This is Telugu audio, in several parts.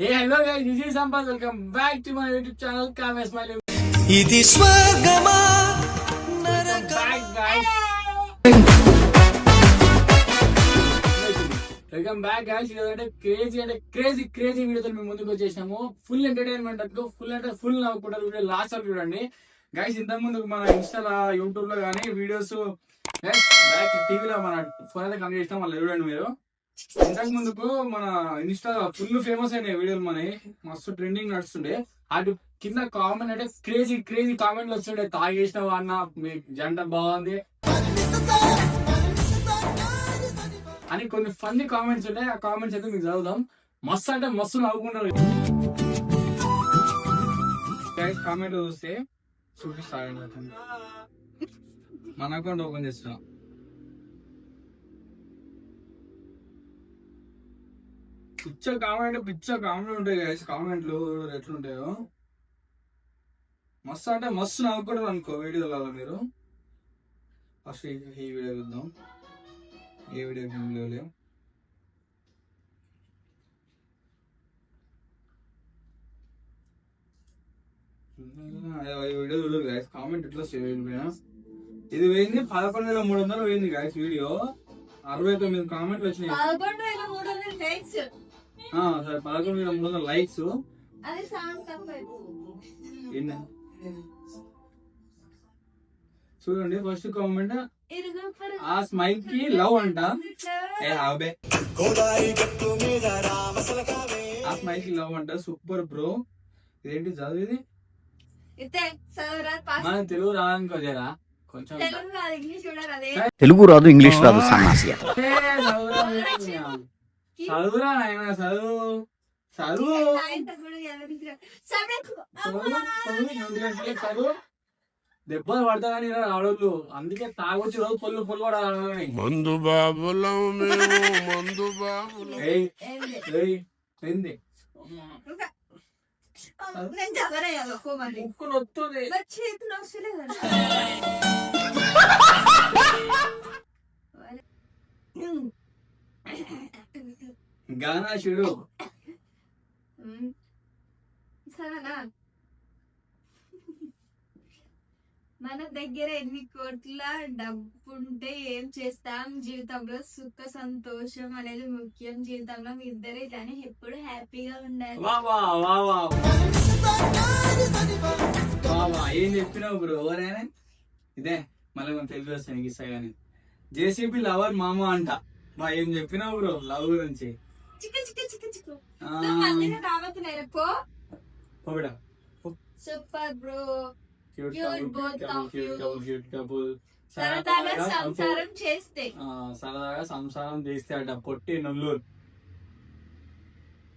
A hello guys this is Sampath welcome back to my YouTube channel కామే smile ఇది స్వర్గమా? వెల్కమ్ బ్యాక్ గైస్ ఇది అంటే క్రేజీ అంటే క్రేజీ క్రేజీ వీడియోతో మేము ముందుకు వచ్చేసాము ఫుల్ ఎంటర్టైన్మెంట్ అంటూ ఫుల్ అంటే ఫుల్ నవ్వుకుంటారు వీడియో లాస్ట్ వరకు చూడండి. గైస్ ఇంతకు ముందు మన ఇన్స్టాలో యూట్యూబ్లో కానీ వీడియోస్ బ్యాక్ టీవీలో మన ఫోన్ అయితే కనెక్ట్ చేస్తాం మళ్ళీ చూడండి మీరు. ఇంతకు ముందుకు మన ఇన్స్టా ఫుల్ ఫేమస్ అయినాయి వీడియోలు మనవి. మస్తు ట్రెండింగ్ నడుస్తుండే. అటు కింద కామెంట్ అంటే క్రేజీ క్రేజీ కామెంట్లు వస్తుండే. తాగేసిన అన్న మీ జంట బాగుంది. అని కొన్ని ఫన్నీ కామెంట్స్ ఉంటాయి ఆ కామెంట్స్ అయితే మీకు చదువుదాం. మస్తు అంటే మస్తు నవ్వుకుంటారు. కామెంట్ చూస్తే చూపిస్తాను మన అకౌంట్ ఓపెన్ చేస్తున్నాం పిచ్చ కామెంట్ పిచ్చ కామెంట్ ఉంటాయి గైస్ కామెంట్లు ఎట్లుంటాయో. మస్తు అంటే మస్తు నవ్వుకుంటారు అనుకో వీడియోలలో మీరు. ఫస్ట్ ఈ వీడియో చూద్దాం. ఏ వీడియో లేవు ఈ వీడియో చూడదు గైస్ కామెంట్ ఎట్లా సేవ్ అయిపోయినా ఇది పోయింది పదకొండు వేల మూడు వందలు పోయింది గైస్ వీడియో. అరవై తొమ్మిది కామెంట్లు వచ్చినాయి. సరే పదకొండు వేల మూడు వందల లైక్స్. చూడండి ఫస్ట్ కామెంట్. ఆ స్మైల్కి లవ్ అంట. ఏ ఆ స్మైల్కి లవ్ అంట. Super bro. ఇదేంటి చదువు ఇది? ఇతే చదవరా పాస్. మన తెలుగు రాదనుకో జరా. కొంచెం తెలుగు రాదు ఇంగ్లీష్ రాదు. సన్నాసి చదువురా నాయన చదువు. చదువు. కూడా. చదువు, దెబ్బలు పడతాయని ఆడోళ్ళు అందుకే తాగొచ్చి రోజు పొల్లు పొల్లు పడాలి మందు బాబులం మందు బాబులం. ఏంది? ముక్కు నొత్తుంది. గానా చూడు సరేనా? మన దగ్గర ఎన్ని కోట్ల డబ్బు ఉంటే ఏం చేస్తాం? జీవితంలో సుఖ సంతోషం అనేది ముఖ్యం. జీవితంలో మీ ఇద్దరు ఇలానే ఎప్పుడు హ్యాపీగా ఉండాలి. ఏం చెప్పినావు బ్రో? ఎవరైనా? ఇదే మళ్ళీ మనం తెలిసి వస్తాను నీకు ఇస్తా కానీ జేసీబీ లవర్ మామ అంట. మా ఏం చెప్పినావు బ్రో లవ్ గురించి. చిక్క చిక్క చిక్క చిక్క. పోబిడా super bro. Cute cute couple సరదాగా సంసారం చేస్తే. సరదాగా సంసారం చేస్తే అట పొట్టి నొల్లూరు.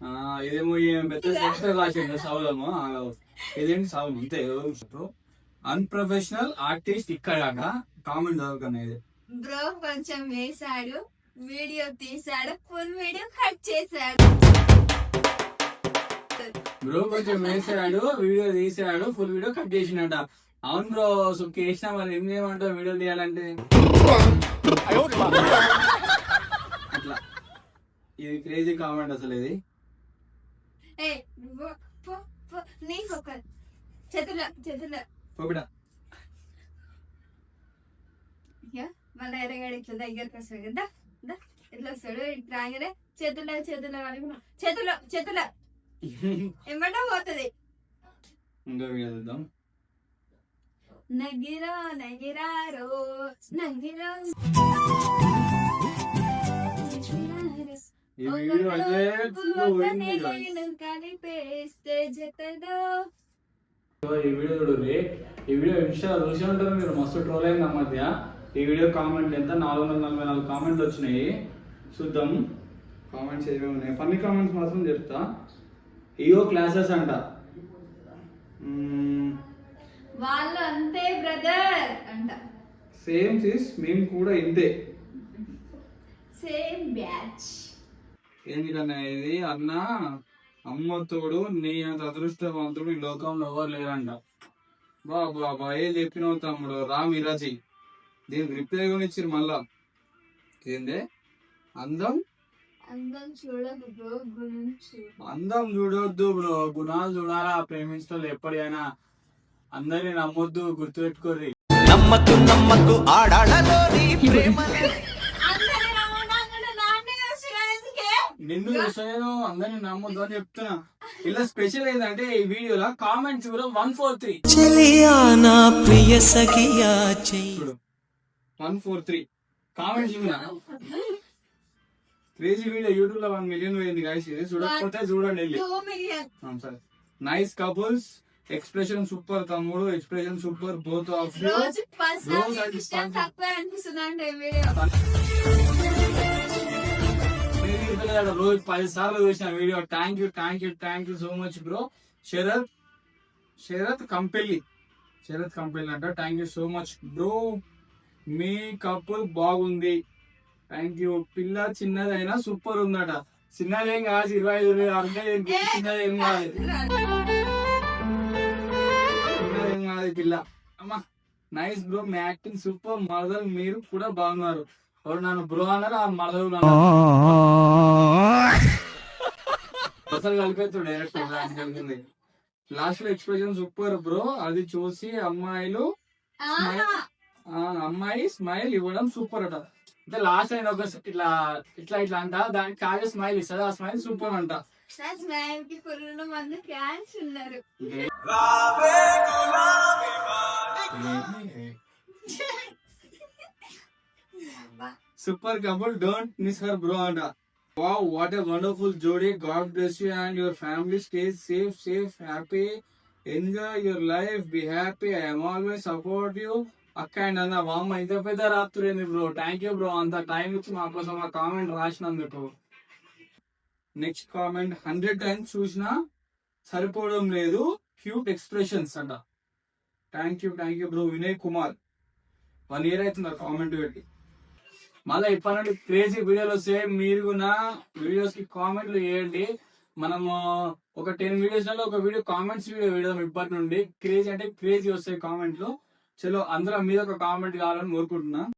ఆ, ఇదేమో పెద్ద సెక్షన్ రాసిండు సౌదము ఇదేంటి సౌదం అంతే అన్ప్రొఫెషనల్ ఆర్టిస్ట్ ఇక్కడ కామెంట్ చదువుకున్నా ఇది బ్రో కొంచెం వేసాడు వీడియో తీసాడు ఫుల్ వీడియో కట్ చేశాడు. బ్రో కొంచెం వేసాడు వీడియో తీసాడు ఫుల్ వీడియో కట్ చేసినట అవును బ్రో సుఖ చేసినా మరి ఏం చేయమంటావు వీడియో తీయాలంటే? అట్లా. ఇది క్రేజీ కామెంట్ అసలు ఇది. చేతుల చేతుల. పోబిడా మళ్ళీ ఎరగాడు ఇట్లా దగ్గరకు వస్తాడు కదా. ఇట్లా వస్తాడు? ఇట్లా రాగానే చేతుల చేతుల అనుకున్నా చేతుల చేతుల ఏమన్నా పోతుంది. ఇంకో వీడియో చూద్దాం నగిరా నగిరారో నగిరా. ఈ వీడియో కలిపేస్తే జతదో. ఈ చూడండి. ఈ వీడియో ఇన్స్టా చూసి ఉంటారు మీరు? మస్తు ట్రోల్ అయింది ఆ మధ్య. ఈ వీడియో కామెంట్ ఎంత? నాలుగు వందల నలభై నాలుగు కామెంట్లు వచ్చినాయి. చూద్దాం. కామెంట్స్ ఏమేమి ఉన్నాయి? ఫన్నీ కామెంట్స్ మాత్రం చెప్తా. ఈఓ క్లాసెస్ అంట. వాళ్ళు అంతే బ్రదర్ అంట. సేమ్ సిస్ మేము కూడా ఇంతే. Same batch. ఏంటిదన్నా ఇది? అన్న అమ్మతోడు నీ అంత అదృష్టవంతుడు ఈ లోకంలో ఎవరు లేరంట. బాబా ఏం చెప్పినావు తమ్ముడు? రా మిరాజీ. దీనికి రిప్లై కూడా ఇచ్చారు మళ్ళా. ఏందే? అందం? అందం బ్రో చూడొద్దు బ్రో గుణాలు చూడాలా? ప్రేమించడం ఎప్పటికైనా అందరిని నమ్మొద్దు గుర్తుపెట్టుకోర్రి. నమ్మకు నమ్మకు ఆడాడలోని నాన్నే వచ్చినా ఎందుకే? నిన్ను చూసాను అందరిని నమ్మొద్దు అని చెప్తున్నా. ఇలా స్పెషల్ ఏంటంటే ఈ వీడియోలో కామెంట్స్ కూడా వన్ ఫోర్ త్రీ ప్రియ సఖియా చెయ్యి వన్ ఫోర్ త్రీ. కామెంట్స్ చూడ క్రేజీ వీడియో యూట్యూబ్లో వన్ మిలియన్ పోయింది గాయస్ ఇది చూడకపోతే చూడండి వెళ్ళి. సరే. నైస్ కపుల్స్ ఎక్స్ప్రెషన్ సూపర్ తమ్ముడు. Expression super both of you రోజు పది సార్లు చూసిన video. Thank you thank you thank you so much bro Sharath Sharath Kampelli. Sharath Kampelli అంట. Thank you so much bro me couple బాగుంది. థ్యాంక్ యూ పిల్ల చిన్నదైనా సూపర్ ఉందట. చిన్నదేం కాదు ఇరవై ఐదు ఏం చిన్నదేం కాదు. చిన్నదేం కాదు పిల్ల. అమ్మా నైస్ బ్రో మీ యాక్టింగ్ సూపర్ మరదలు మీరు కూడా బాగున్నారు. ఎవరు నన్ను బ్రో అన్నారు? ఆ మరదలు అసలు కలిపేస్తాడు డైరెక్ట్ కలిపింది. లాస్ట్లో ఎక్స్ప్రెషన్ సూపర్ బ్రో అది చూసి అమ్మాయిలు అమ్మాయి స్మైల్ ఇవ్వడం సూపర్ అట. అంటే లాస్ట్ అయిన ఒక ఇట్లా ఇట్లా ఇట్లా అంట. దానికి కాగే స్మైల్ ఇస్తుంది ఆ స్మైల్ సూపర్ అంట. స్మైల్కి ఫుల్ మంది ఫ్యాన్స్ ఉన్నారు. Super couple don't miss her bro అంట. వావ్ వాట్ ఎ వండర్ఫుల్ జోడీ God bless you and your family stay safe safe happy enjoy your life be happy I'm always support you అక్క అండ్ అన్న వామ్మ ఇంత పెద్ద రాత్రి బ్రో? థ్యాంక్ యూ బ్రో అంత టైం ఇచ్చి మా కోసం ఆ కామెంట్ రాసినందుకు. నెక్స్ట్ కామెంట్ హండ్రెడ్ టైమ్స్ చూసినా సరిపోవడం లేదు. క్యూట్ ఎక్స్ప్రెషన్స్ అంట. Thank you thank you bro Vinay Kumar one year అవుతుంది కామెంట్ పెట్టి. మళ్ళీ ఇప్పటి నుండి క్రేజీ వీడియోలు వస్తే మీరు కూడా వీడియోస్కి కామెంట్లు చేయండి మనము ఒక టెన్ వీడియోస్ ఒక వీడియో కామెంట్స్ వీడియో వేయడం ఇప్పటి నుండి క్రేజీ అంటే క్రేజీ వస్తాయి కామెంట్లు చలో అందరం మీద ఒక కామెంట్ కావాలని కోరుకుంటున్నా.